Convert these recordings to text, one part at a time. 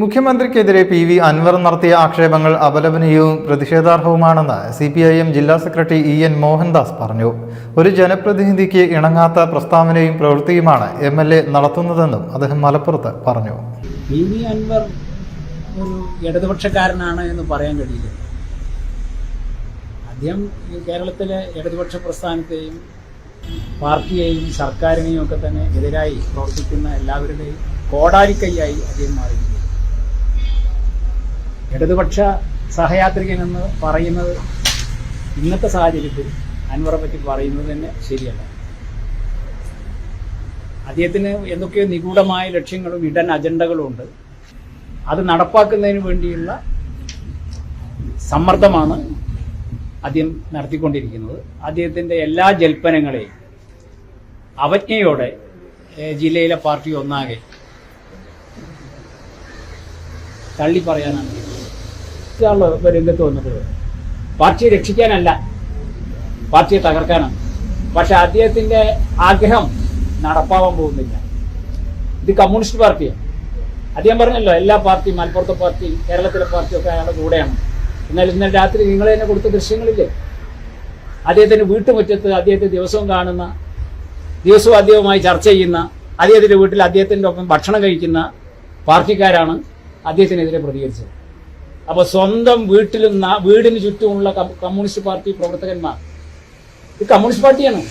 മുഖ്യമന്ത്രിക്കെതിരെ P V Anwar നടത്തിയ ആക്ഷേപങ്ങൾ അപലപനീയവും പ്രതിഷേധാർഹവുമാണെന്ന് സി പി ഐ എം ജില്ലാ സെക്രട്ടറി ഇ എൻ മോഹൻദാസ് പറഞ്ഞു. ഒരു ജനപ്രതിനിധിക്ക് ഇണങ്ങാത്ത പ്രസ്താവനയും പ്രവൃത്തിയുമാണ് എം എൽ എ നടത്തുന്നതെന്നും അദ്ദേഹം മലപ്പുറത്ത് പറഞ്ഞു. പി വി അൻവർ ഒരു ഇടതുപക്ഷക്കാരനാണ് എന്ന് പറയാൻ കഴിയില്ല. അദ്ദേഹം കേരളത്തിലെ ഇടതുപക്ഷ പ്രസ്ഥാനത്തെയും പാർട്ടിയെയും സർക്കാരിനെയും ഒക്കെ തന്നെ എതിരായി പ്രവർത്തിക്കുന്ന എല്ലാവരുടെയും കോടാലിക്കൈയായി അദ്ദേഹം മാറിയിരിക്കുന്നു. ഇടതുപക്ഷ സഹയാത്രികൻ എന്ന് പറയുന്നത് ഇന്നത്തെ സാഹചര്യത്തിൽ അൻവറെ പറ്റി പറയുന്നത് തന്നെ ശരിയല്ല. അദ്ദേഹത്തിന് എന്തൊക്കെയോ നിഗൂഢമായ ലക്ഷ്യങ്ങളും ഇടൻ അജണ്ടകളും ഉണ്ട്. അത് നടപ്പാക്കുന്നതിന് വേണ്ടിയുള്ള സമ്മർദ്ദമാണ് അദ്ദേഹം നടത്തിക്കൊണ്ടിരിക്കുന്നത്. അദ്ദേഹത്തിന്റെ എല്ലാ ജൽപ്പനങ്ങളെയും അവജ്ഞയോടെ ജില്ലയിലെ പാർട്ടി ഒന്നാകെ തള്ളി പറയാനാണ് ഇപ്പൊ രംഗത്ത് വന്നത് പാർട്ടിയെ രക്ഷിക്കാനല്ല പാർട്ടിയെ തകർക്കാനാണ്. പക്ഷെ അദ്ദേഹത്തിന്റെ ആഗ്രഹം നടപ്പാവാൻ പോകുന്നില്ല. ഇത് കമ്മ്യൂണിസ്റ്റ് പാർട്ടിയാണ്. അദ്ദേഹം പറഞ്ഞല്ലോ എല്ലാ പാർട്ടിയും മലപ്പുറത്തെ പാർട്ടി കേരളത്തിലെ പാർട്ടിയൊക്കെ അയാളുടെ കൂടെയാണ്. എന്നാൽ ഇന്നലെ രാത്രി നിങ്ങൾ തന്നെ കൊടുത്ത ദൃശ്യങ്ങളില്ലേ? അദ്ദേഹത്തിന്റെ വീട്ടുമുറ്റത്ത് അദ്ദേഹത്തെ ദിവസവും കാണുന്ന ദിവസവും അദ്ദേഹവുമായി ചർച്ച ചെയ്യുന്ന അദ്ദേഹത്തിന്റെ വീട്ടിൽ അദ്ദേഹത്തിന്റെ ഒപ്പം ഭക്ഷണം കഴിക്കുന്ന പാർട്ടിക്കാരാണ് അദ്ദേഹത്തിനെതിരെ പ്രതികരിച്ചത്. അപ്പോൾ സ്വന്തം വീട്ടിലും വീടിന് ചുറ്റുമുള്ള കമ്മ്യൂണിസ്റ്റ് പാർട്ടി പ്രവർത്തകന്മാർ. ഇത് കമ്മ്യൂണിസ്റ്റ് പാർട്ടിയാണ്.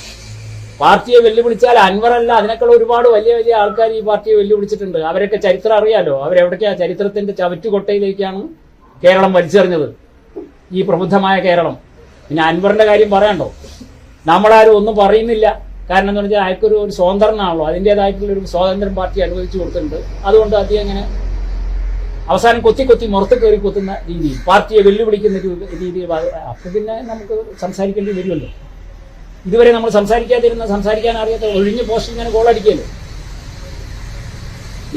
പാർട്ടിയെ വെല്ലുവിളിച്ചാൽ അൻവറല്ല അതിനേക്കാൾ ഒരുപാട് വലിയ വലിയ ആൾക്കാർ ഈ പാർട്ടിയെ വെല്ലുവിളിച്ചിട്ടുണ്ട്. അവരൊക്കെ ചരിത്രം അറിയാലോ. അവരെവിടേക്കാ ചരിത്രത്തിന്റെ ചവറ്റുകൊട്ടയിലേക്കാണ് കേരളം വലിച്ചെറിഞ്ഞത്. ഈ പ്രബുദ്ധമായ കേരളം. പിന്നെ അൻവറിന്റെ കാര്യം പറയണ്ടോ? നമ്മളാരും ഒന്നും പറയുന്നില്ല. കാരണം എന്ന് വെച്ചാൽ അയാൾക്കൊരു ഒരു സ്വതന്ത്രനാണല്ലോ. അതിന്റെതായിട്ടുള്ള ഒരു സ്വാതന്ത്ര്യം പാർട്ടി അനുവദിച്ചു കൊടുത്തിട്ടുണ്ട്. അതുകൊണ്ട് അദ്ദേഹം ഇങ്ങനെ അവസാനം കൊത്തി കൊത്തി മുറത്ത് കയറി കൊത്തുന്ന രീതി. പാർട്ടിയെ വെല്ലുവിളിക്കുന്ന രീതി അപ്പൊ പിന്നെ നമുക്ക് സംസാരിക്കേണ്ടി വരുമല്ലോ. ഇതുവരെ നമ്മൾ സംസാരിക്കാതിരുന്ന സംസാരിക്കാൻ അറിയാത്ത ഒഴിഞ്ഞ പോസ്റ്റ് ഇങ്ങനെ ഗോളടിക്കല്ലോ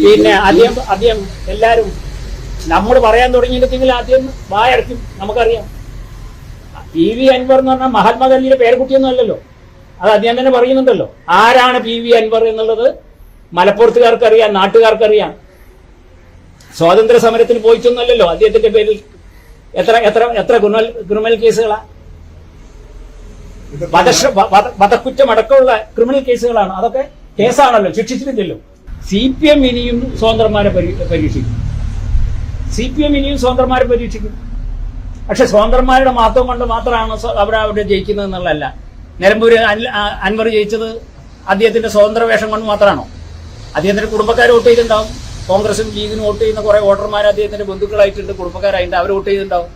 പിന്നെ ആദ്യം ആദ്യം എല്ലാവരും നമ്മൾ പറയാൻ തുടങ്ങിയിട്ടെങ്കിൽ ആദ്യം വായടക്കും നമുക്കറിയാം. പി വി അൻവർ എന്ന് പറഞ്ഞാൽ മഹാത്മാഗാന്ധിയുടെ പേരക്കുട്ടിയൊന്നും അല്ലല്ലോ. അത് അദ്ദേഹം തന്നെ പറയുന്നുണ്ടല്ലോ. ആരാണ് പി വി അൻവർ എന്നുള്ളത് മലപ്പുറത്തുകാർക്കറിയാം നാട്ടുകാർക്കറിയാം. സ്വാതന്ത്ര്യ സമരത്തിന് പോയിട്ടൊന്നുമല്ലല്ലോ അദ്ദേഹത്തിന്റെ പേരിൽ എത്ര എത്ര എത്ര ക്രിമിനൽ ക്രിമിനൽ കേസുകളാ? വധശ്ര വധക്കുറ്റമടക്കമുള്ള വധ- വധക്കുറ്റം അടക്കമുള്ള ക്രിമിനൽ കേസുകളാണ്. അതൊക്കെ കേസാണല്ലോ ശിക്ഷിച്ചിട്ടില്ലല്ലോ. സി പി എം ഇനിയും സ്വതന്ത്രന്മാരെ പരീ- പരീക്ഷിക്കും. സി പി എം ഇനിയും സ്വതന്ത്രന്മാരെ പരീക്ഷിക്കും. പക്ഷെ സ്വതന്ത്രന്മാരുടെ മാത്രം കൊണ്ട് മാത്രമാണ് അവിടെ അവിടെ ജയിക്കുന്നത് എന്നുള്ളതല്ല. നിലമ്പൂര് അൻവർ ജയിച്ചത് അദ്ദേഹത്തിന്റെ സ്വതന്ത്ര വേഷം കൊണ്ട് മാത്രമാണോ? അദ്ദേഹത്തിന്റെ കുടുംബക്കാർ വോട്ട് ചെയ്തിട്ടുണ്ടാവും? കോൺഗ്രസും ലീഗിനും വോട്ട് ചെയ്യുന്ന കുറെ വോട്ടർമാർ അദ്ദേഹത്തിന്റെ ബന്ധുക്കളായിട്ടുണ്ട് കുടുംബക്കാരായിട്ടുണ്ട്. അവർ വോട്ട് ചെയ്തിട്ടുണ്ടാവും.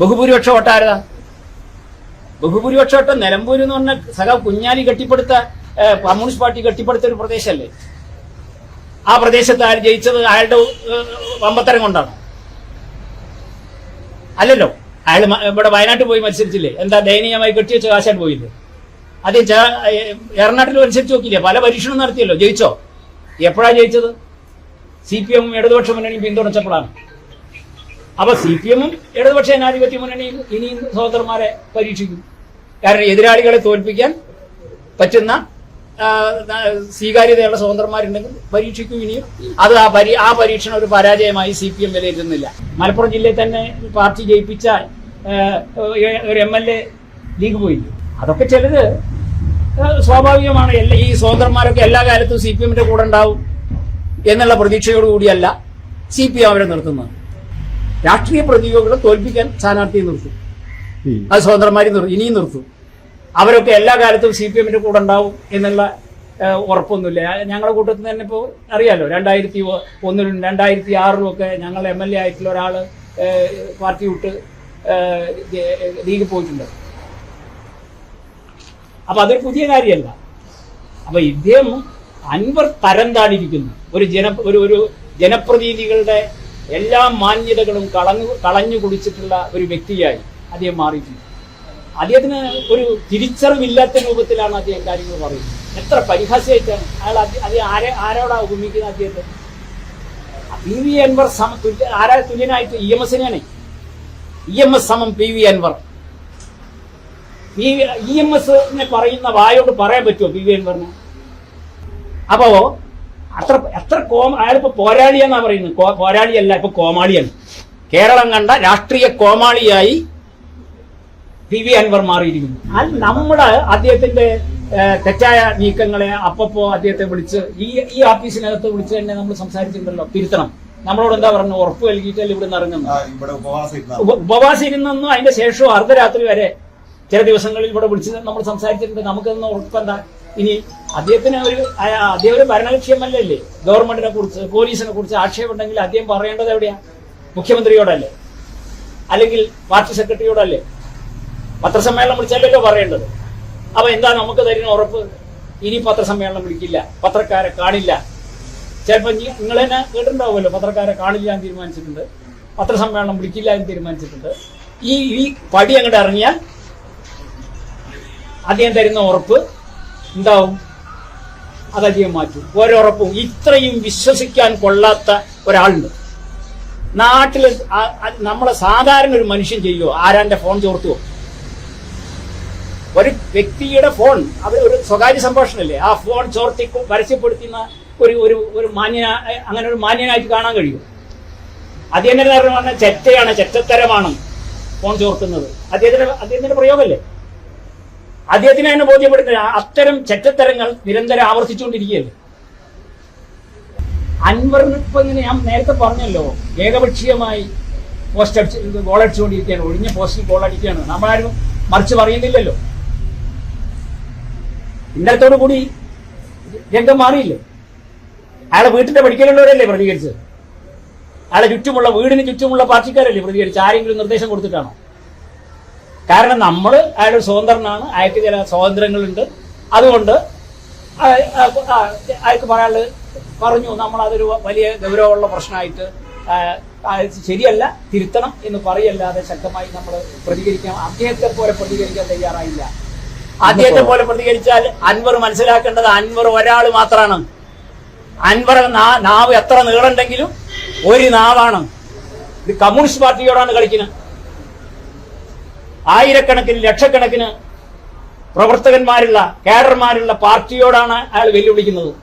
ബഹുഭൂരിപക്ഷ വോട്ടാരതാ? ബഹുഭൂരിപക്ഷ വോട്ടം നിലമ്പൂർ എന്ന് പറഞ്ഞ സഖാ കുഞ്ഞാലി കെട്ടിപ്പടുത്ത കമ്മ്യൂണിസ്റ്റ് പാർട്ടി കെട്ടിപ്പടുത്ത ഒരു പ്രദേശമല്ലേ ആ പ്രദേശത്ത് ആര് ജയിച്ചത് അയാളുടെ വമ്പത്തരം കൊണ്ടാണ്. അല്ലല്ലോ അയാൾ ഇവിടെ വയനാട്ടിൽ പോയി മത്സരിച്ചില്ലേ? എന്താ ദയനീയമായി കെട്ടിവെച്ച കാശായിട്ട് പോയില്ലേ? അതേ എറണാട്ടിൽ മത്സരിച്ച് നോക്കിയില്ലേ? പല പരീക്ഷണം നടത്തിയല്ലോ ജയിച്ചോ? എപ്പോഴാണ് ജയിച്ചത്? സി പി എമ്മും ഇടതുപക്ഷ മുന്നണിയും പിന്തുണച്ചപ്പോഴാണ്. അപ്പൊ സി പി എമ്മും ഇടതുപക്ഷ ജനാധിപത്യ മുന്നണിയും ഇനിയും സഹോദരന്മാരെ പരീക്ഷിക്കും. കാരണം എതിരാളികളെ തോൽപ്പിക്കാൻ പറ്റുന്ന സ്വീകാര്യതയുള്ള സ്വതന്ത്രന്മാരുണ്ടെങ്കിൽ പരീക്ഷിക്കും ഇനിയും. അത് ആ പരി ആ പരീക്ഷണം ഒരു പരാജയമായി സി പി എം വിലയിരുത്തുന്നില്ല. മലപ്പുറം ജില്ലയിൽ തന്നെ പാർട്ടി ജയിപ്പിച്ച ഒരു എം എൽ എ ലീഗ് പോയി. അതൊക്കെ ചിലത് സ്വാഭാവികമാണ്. എല്ലാ ഈ സ്വതന്ത്രന്മാരൊക്കെ എല്ലാ കാലത്തും സി പി എമ്മിന്റെ കൂടെ ഉണ്ടാവും. എന്നുള്ള പ്രതീക്ഷയോടുകൂടിയല്ല സി പി എം അവരെ നിർത്തുന്നത്. രാഷ്ട്രീയ പ്രതിയോഗികളെ തോൽപ്പിക്കാൻ സ്ഥാനാർത്ഥിയെ നിർത്തും. അത് സ്വതന്ത്രമാരി ഇനിയും നിർത്തും. അവരൊക്കെ എല്ലാ കാലത്തും സി പി എമ്മിന്റെ കൂടെ ഉണ്ടാവും എന്നുള്ള ഉറപ്പൊന്നുമില്ല. ഞങ്ങളുടെ കൂട്ടത്തിൽ തന്നെ ഇപ്പോൾ അറിയാലോ രണ്ടായിരത്തി ഒന്നിലും രണ്ടായിരത്തി ആറിലും ഒക്കെ ഞങ്ങൾ എം എൽ എ ആയിട്ടുള്ള ഒരാൾ പാർട്ടി വിട്ട് ലീഗ് പോയിട്ടുണ്ട്. അപ്പൊ അതൊരു പുതിയ കാര്യമല്ല. അപ്പൊ ഇദ്ദേഹം അൻവർ തരം താണിരിക്കുന്നു ഒരു ജന ഒരു ഒരു ജനപ്രതിനിധികളുടെ എല്ലാ മാന്യതകളും കളഞ്ഞു കളഞ്ഞു കുടിച്ചിട്ടുള്ള ഒരു വ്യക്തിയായി അദ്ദേഹം മാറിയിട്ടുണ്ട്. അദ്ദേഹത്തിന് ഒരു തിരിച്ചറിവില്ലാത്ത രൂപത്തിലാണ് അദ്ദേഹം കാര്യങ്ങൾ പറയുന്നത്. എത്ര പരിഹാസ്യമായിട്ടാണ് അയാൾ അദ്ദേഹം ആരെ ആരോടാ ഉപമിക്കുന്നത് അദ്ദേഹത്തെ? പി വി അൻവർ സമ തുല്യ ആരാ തുല്യനായിട്ട്? ഇ എം എസിനാണ് ഇ എം എസ് സമം P V Anwar. E M S പറയുന്ന വായോട് പറയാൻ പറ്റുമോ പി വി അൻവറിന്? അപ്പോ അത്ര എത്ര കോമ അയാളിപ്പോ പോരാളിയെന്നാ പറയുന്നത്. കോ- പോരാളിയല്ല ഇപ്പൊ കോമാളിയാണ് കേരളം കണ്ട രാഷ്ട്രീയ കോമാളിയായി പി വി അൻവർ മാറിയിരിക്കുന്നു. അത് നമ്മുടെ അദ്ദേഹത്തിന്റെ തെറ്റായ നീക്കങ്ങളെ അപ്പപ്പോ അദ്ദേഹത്തെ വിളിച്ച് ഈ ഈ ഓഫീസിനകത്ത് വിളിച്ച് തന്നെ നമ്മൾ സംസാരിച്ചിട്ടുണ്ടല്ലോ തിരുത്തണം. നമ്മളോട് എന്താ പറഞ്ഞു? ഉറപ്പ് നൽകിയിട്ടല്ലേ ഇവിടെ നിന്ന് ഇറങ്ങുന്നു ഉപവാസം ഇരുന്നു അതിന്റെ ശേഷവും അർദ്ധരാത്രി വരെ. ചില ദിവസങ്ങളിൽ ഇവിടെ വിളിച്ച് നമ്മൾ സംസാരിച്ചിട്ടുണ്ട്. നമുക്കൊന്നും ഉറപ്പെന്താ? ഇനി അദ്ദേഹത്തിന് ഒരു അദ്ദേഹം ഒരു ഭരണലക്ഷ്യമല്ലല്ലേ ഗവൺമെന്റിനെ കുറിച്ച് പോലീസിനെ കുറിച്ച് ആക്ഷേപമുണ്ടെങ്കിൽ അദ്ദേഹം പറയേണ്ടത് എവിടെയാ? മുഖ്യമന്ത്രിയോടല്ലേ? അല്ലെങ്കിൽ പാർട്ടി സെക്രട്ടറിയോടല്ലേ? പത്രസമ്മേളനം വിളിച്ചല്ലല്ലോ പറയേണ്ടത്? അപ്പൊ എന്താ നമുക്ക് തരുന്ന ഉറപ്പ്? ഇനി പത്രസമ്മേളനം വിളിക്കില്ല പത്രക്കാരെ കാണില്ല. ചിലപ്പോൾ നിങ്ങൾ തന്നെ കേട്ടിട്ടുണ്ടാവുമല്ലോ പത്രക്കാരെ കാണില്ല എന്ന് തീരുമാനിച്ചിട്ടുണ്ട്. പത്രസമ്മേളനം വിളിക്കില്ല എന്ന് തീരുമാനിച്ചിട്ടുണ്ട്. ഈ ഈ പടി അങ്ങോട്ട് ഇറങ്ങിയാൽ അദ്ദേഹം തരുന്ന ഉറപ്പ് ഉണ്ടാവും അതധികം മാറ്റും. ഓരോറപ്പും ഇത്രയും വിശ്വസിക്കാൻ കൊള്ളാത്ത ഒരാളുണ്ട്. നാട്ടിൽ നമ്മളെ സാധാരണ ഒരു മനുഷ്യൻ ചെയ്യുമോ ആരാന്റെ ഫോൺ ചോർത്തുവോ? ഒരു വ്യക്തിയുടെ ഫോൺ അത് ഒരു സ്വകാര്യ സംഭാഷണമല്ലേ? ആ ഫോൺ ചോർത്തി പരസ്യപ്പെടുത്തുന്ന ഒരു ഒരു ഒരു മാന്യ അങ്ങനെ ഒരു മാന്യനായിട്ട് കാണാൻ കഴിയും അദ്ദേഹത്തിന്റെ പറഞ്ഞാൽ പറഞ്ഞ ചെറ്റയാണ് ചെറ്റത്തരമാണ് ഫോൺ ചോർത്തുന്നത്. അദ്ദേഹത്തിന്റെ അദ്ദേഹത്തിന്റെ പ്രയോഗമല്ലേ? അദ്ദേഹത്തിന് തന്നെ ബോധ്യപ്പെടുത്തുക. അത്തരം ചെറ്റത്തരങ്ങൾ നിരന്തരം ആവർത്തിച്ചുകൊണ്ടിരിക്കുകയല്ലേ? ഇങ്ങനെ ഞാൻ നേരത്തെ പറഞ്ഞല്ലോ ഏകപക്ഷീയമായി പോസ്റ്റ് അടിച്ച് ഗോൾ അടിച്ചുകൊണ്ടിരിക്കുകയാണ്. ഒഴിഞ്ഞ പോസ്റ്റിൽ ഗോൾ അടിക്കുകയാണ്. നമ്മളാരും മറിച്ച് പറയുന്നില്ലല്ലോ. ഇന്നലത്തോടു കൂടി രംഗം മാറിയില്ലേ? അയാളെ വീട്ടിന്റെ പഠിക്കലുള്ളവരല്ലേ പ്രതികരിച്ചത്? അയാളെ ചുറ്റുമുള്ള വീടിന് ചുറ്റുമുള്ള പാർട്ടിക്കാരല്ലേ പ്രതികരിച്ച് ആരെങ്കിലും നിർദ്ദേശം കൊടുത്തിട്ടാണോ? കാരണം നമ്മൾ അയാളുടെ സ്വതന്ത്രനാണ് അയാൾക്ക് ചില സ്വാതന്ത്ര്യങ്ങളുണ്ട്. അതുകൊണ്ട് അയാൾക്ക് പറയാനുള്ളത് പറഞ്ഞു നമ്മൾ അതൊരു വലിയ ഗൗരവമുള്ള പ്രശ്നമായിട്ട് ശരിയല്ല തിരുത്തണം എന്ന് പറയല്ലാതെ ശക്തമായി നമ്മൾ പ്രതികരിക്കാം. അദ്ദേഹത്തെ പോലെ പ്രതികരിക്കാൻ തയ്യാറായില്ല. അദ്ദേഹത്തെ പോലെ പ്രതികരിച്ചാൽ അൻവർ മനസ്സിലാക്കേണ്ടത് അൻവർ ഒരാൾ മാത്രമാണ് അൻവർ നാവ് എത്ര നീളുണ്ടെങ്കിലും ഒരു നാവാണ്. ഇത് കമ്മ്യൂണിസ്റ്റ് പാർട്ടിയോടാണ് കളിക്കുന്നത്. ആയിരക്കണക്കിന് ലക്ഷക്കണക്കിന് പ്രവർത്തകന്മാരുള്ള കേഡർമാരുള്ള പാർട്ടിയോടാണ് അയാൾ വെല്ലുവിളിക്കുന്നത്.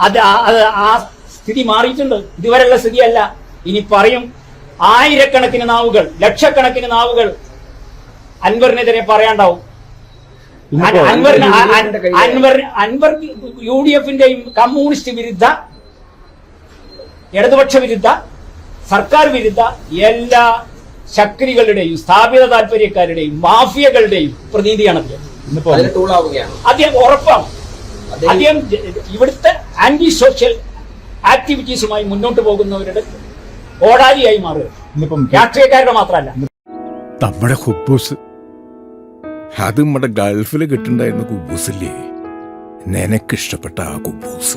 അത് ആ- അത് ആ സ്ഥിതി മാറിയിട്ടുണ്ട്. ഇതുവരെയുള്ള സ്ഥിതിയല്ല. ഇനി പറയും ആയിരക്കണക്കിന് നാവുകൾ ലക്ഷക്കണക്കിന് നാവുകൾ അൻവറിനെതിരെ പറയാണ്ടാവും. അൻവറിന് അൻവർ അൻവർ യു ഡി എഫിന്റെയും കമ്മ്യൂണിസ്റ്റ് വിരുദ്ധ ഇടതുപക്ഷ വിരുദ്ധ സർക്കാർ വിരുദ്ധ എല്ലാ ശക്തികളുടെയും സ്ഥാപിത താല്പര്യക്കാരുടെയും മാഫിയകളുടെയും പ്രതിനിധിയാണ് അദ്ദേഹം അദ്ദേഹം ഉറപ്പാണ്. അദ്ദേഹം ഇവിടുത്തെ ആന്റി സോഷ്യൽ ആക്ടിവിറ്റീസുമായി മുന്നോട്ട് പോകുന്നവരുടെ ഓടാലിയായി മാറുക. രാഷ്ട്രീയക്കാരുടെ മാത്രമല്ല. നമ്മുടെ ഹുബൂസ് അത് നമ്മുടെ ഗൾഫിൽ കിട്ടുണ്ടായിരുന്ന കുബൂസില്ലേ? നിനക്കിഷ്ടപ്പെട്ട ആ കുബൂസ്.